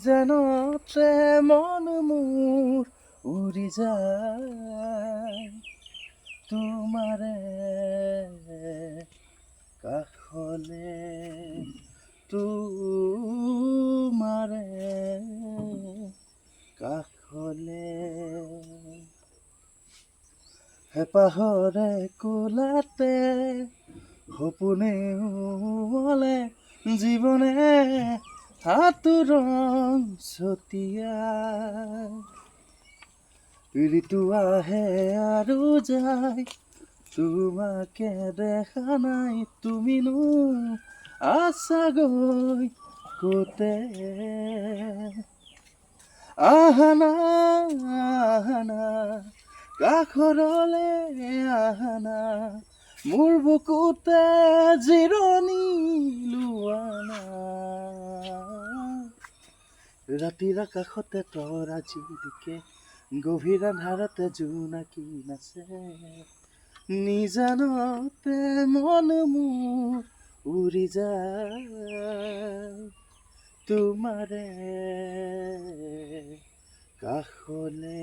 নিজানতে মন মোৰ উৰি যায়। তোমাৰে কাষলে তোমাৰে কাষলে হেঁপাহৰে কোলাতে সপোনে ওমলে হাতোৰং ছটিয়াই ঋতু আহে আৰু যায়, তোমাকে দেখা নাই, তুমিনো আছাগৈ কোতে? আহানা আহানা কাষৰলে আহানা মোৰ বুকুতে জিৰণি ৰাতিৰ আকাশতে তৰা জিলিকে গভীৰ আন্ধাৰতে জোনাকি নাচে। নিজানতে মন মোৰ উৰি যা তোমাৰে কাষলে